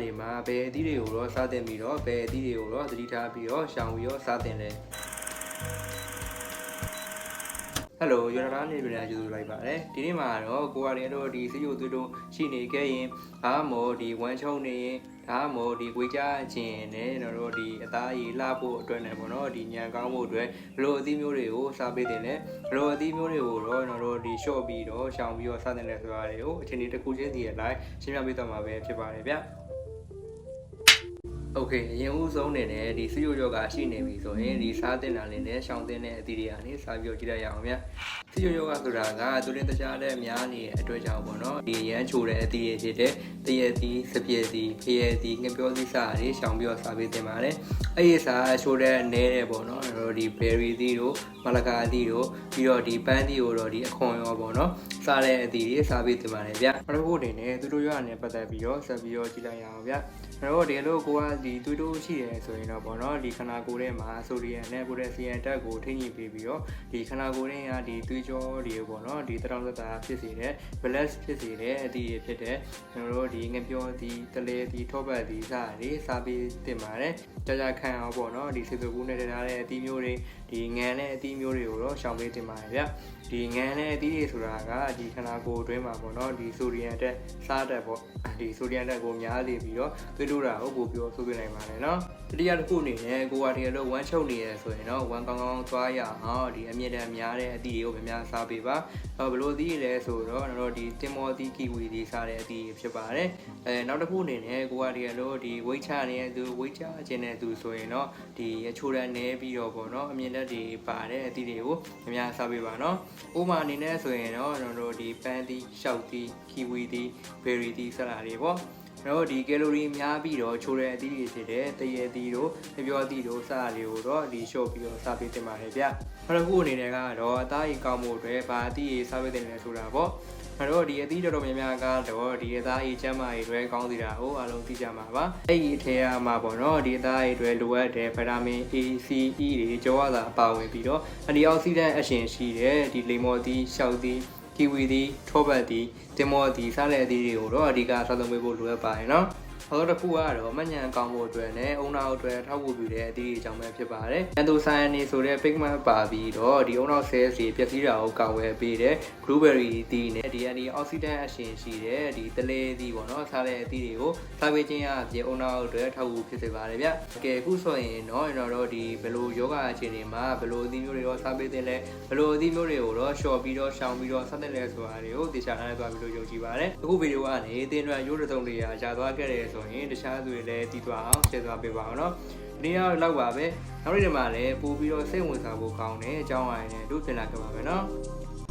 တွေမှာဘယ်အသီးတွေကိုတော့စားတင်ပြီးတော့ဘယ်အသီးတွေကိုတော့သတိထားပြီးတော့ရှောင်ပြီးတော့စားတင်လဲဟယ်လိုရတနာနေပြန်ကြိုဆိုလိုက်ပါတယ်ဒီနေ့မှာတော့ကိုကလည်းတော့ဒီစီယိုသွေးတို့ရှိနေခဲ့ရင်ဘာမို့ဒီဝမ်းချုံနေရင်ဒါမို့ဒီကိုကြခြင်းနဲ့တော့ဒီအသားရည်လှဖို့အတွက်နဲ့ပေါ့နော်ဒီညံကောင်းဖို့အတွက်ဘလို့အသီးမျိုးတွေကိုစားပေးတင်တယ်ဘလို့အသီးမျိုးတွေကိုတော့ကျွန်တော်တို့ဒီ short ပြီးတော့ရှောင်ပြီးတော့စားတင်တယ်ဆိုတာတွေကိုအချိန်ဒီတစ်ခုချင်းစီရဲ့ live ရှင်းပြပေးတော့မှာပဲဖြစ်ပါတယ်ဗျ โอเคအရင်ဦးဆုံးနေနဲ့ဒီစီယိုယောဂရှိနေပြီဆိုရင်ဒီစားတင်တာလေးနဲ့ရှောင်တင်တဲ့အသီးတွေကနေစားပြီးတော့ကြည့်လိုက်ရအောင်ဗျစီယိုယောဂဆိုတာကသူတင်တခြားတဲ့များနေတဲ့အတွက်ကြောင့်ပေါ့နော်ဒီရမ်းချိုတဲ့အသီးတွေဖြစ်တဲ့တရက်သီးစပြည့်သီးဖျဲသီးငပြောသီးစားတွေရှောင်ပြီးတော့စားပေးတင်ပါတယ်အဲ့ဒီစားချိုတဲ့နဲတဲ့ပေါ့နော်အဲ့တော့ဒီ berry သီးတို့မလကာအသီးတို့ပြီးတော့ဒီပန်းသီးကိုတော့ဒီအခွန်ရောပေါ့နော်စားတဲ့အသီးတွေစားပေးတင်ပါတယ်ဗျပထမအနေနဲ့သူတို့ရွာနဲ့ပတ်သက်ပြီးတော့ဆက်ပြီးတော့ကြည့်လိုက်ရအောင်ဗျအဲ့တော့ဒီလိုကိုက ဒီသွေးတိုးရှိရဲဆိုရင်တော့ပေါ့နော်ဒီခန္ဓာကိုယ်ထဲမှာဆိုဒီယမ်နဲ့ပိုတက်ဆီယမ်ဓာတ်ကိုထိန်းညှိပေးပြီးတော့ဒီခန္ဓာကိုယ်ထဲကဒီသွေးကြောတွေပေါ့နော်ဒီတရောင်သက်တာဖြစ်စေတဲ့ balance ဖြစ်စေတဲ့အသီးတွေဖြစ်တဲ့ကျွန်တော်တို့ဒီငပြောဒီတလေဒီထောပတ်ဒီစတွေစားပြီးတင်ပါတယ်ကြာကြာခံအောင်ပေါ့နော်ဒီစေသူကူးနဲ့ထားတဲ့အသီးမျိုးတွေဒီငံနဲ့အသီးမျိုးတွေကိုတော့ရှောင်ပေးတင်ပါတယ်ဗျဒီငံနဲ့အသီးတွေဆိုတာကဒီခန္ဓာကိုယ်အတွင်းမှာပေါ့နော်ဒီဆိုဒီယမ်တက်စားတက်ပေါ့ဒီဆိုဒီယမ်တက်ကိုများလေပြီးတော့သွေးတိုးတာကိုပို့ပြီးတော့ဆိုးသွင်းနိုင်ပါတယ်နော်တတိယတစ်ခုအနေနဲ့ကိုကတည်းကလို့ဝမ်းချုပ်နေရဆိုရင်တော့ဝမ်းကောင်းကောင်းသွားရအောင်ဒီအမြင့်တမ်းများတဲ့အသီးတွေကိုများများစားပေးပါဘယ်လိုအသီးတွေလဲဆိုတော့တော့ဒီတင်မောသီးကီဝီသီးစားတဲ့အသီးဖြစ်ပါတယ်အဲနောက်တစ်ခုအနေနဲ့ကိုကတည်းကလို့ဒီဝိတ်ချနေတဲ့သူဝိတ်ချခြင်းတဲ့သူဆိုရင်တော့ဒီအချိုတန်းနေပြီးတော့ပေါ့နော်အမြင့်တက်တွေပါတဲ့အသီးတွေကိုများများစားပေးပါနော်ဥပမာအနေနဲ့ဆိုရင်တော့ကျွန်တော်တို့ဒီပန်းသီးရှောက်သီးကီဝီသီးဘယ်ရီသီးဆက်လာတွေပေါ့ တော့ဒီကယ်လိုရီများပြီးတော့ချိုတဲ့အသီးတွေဖြစ်တဲ့တရေသီးတို့အပြောသီးတို့စတာတွေကိုတော့ဒီ short ပြီးတော့စားပေးတင်ပါတယ်ဗျ။နောက်တစ်ခုအနေနဲ့ကတော့အသားကြီးကောင်းမှုအတွက်ဗာအသီးကြီးစားပေးတင်တယ်ဆိုတာပေါ့။အဲ့တော့ဒီအသီးတော်တော်များများကတော့ဒီအသားကြီးကျန်းမာရေးတွေကောင်းစီတာကိုအားလုံးသိကြမှာပါ။အဲ့ဒီအထက်ကမှာပေါ့နော်ဒီအသားကြီးတွေလိုအပ်တဲ့ဗီတာမင် A C E တွေကြောရတာပါဝင်ပြီးတော့အန်တီအောက်ဆီဒန့်အရှင်ရှိတဲ့ဒီလေမော်သီးရှောက်သီး ကီဝီသီးထောပတ်သီးတင်မော်သီးစားတဲ့အသီးတွေကိုတော့အဓိကစားသုံးပေးဖို့လိုအပ်ပါတယ်နော်။ နောက်တစ်ခုကတော့မညံကောင်းဖို့အတွက်နဲ့အုံနောက်အတွက်ထောက်ပို့ပြတဲ့အသီးတွေအကြောင်းပဲဖြစ်ပါတယ်။အန်တိုဆိုင်နီဆိုတဲ့ pigment ပါပြီးတော့ဒီအုံနောက် cells တွေပျက်စီးတာကိုကာကွယ်ပေးတဲ့ blueberry သီးနဲ့ဒီ antioxidant အရှင်ရှိတဲ့ဒီတလေသီးပေါ့နော်စားတဲ့အသီးတွေကိုစားပေးခြင်းအပြင်အုံနောက်အတွက်ထောက်ပို့ဖြစ်စေပါတယ်ဗျ။ကဲအခုဆိုရင်တော့ကျွန်တော်တို့ဒီဘယ်လိုယောဂအခြေအနေမှာဘယ်လိုအသီးမျိုးတွေတော့စားပေးသင့်လဲဘယ်လိုအသီးမျိုးတွေကိုတော့ short ပြီးတော့ရှောင်ပြီးတော့စားသင့်လဲဆိုတာတွေကိုသိချာထားသွားပြီးလို့ယုံကြည်ပါတယ်။အခုဗီဒီယိုကနေအသင်းအတွက်ရိုးရသုံးတွေကကြာသွားခဲ့တယ်ဆိုရင်တခြားသူတွေလည်းတီးသွားအောင်ရှင်းသွားပေးပါအောင်နော်။ဒီနေ့ကတော့လောက်ပါပဲ။နောက်နေ့ဒီမှာလည်းပို့ပြီးတော့စိတ်ဝင်စားဖို့ကောင်းတဲ့အကြောင်းအရာတွေနဲ့တို့ပြင်လာခဲ့ပါမယ်နော်။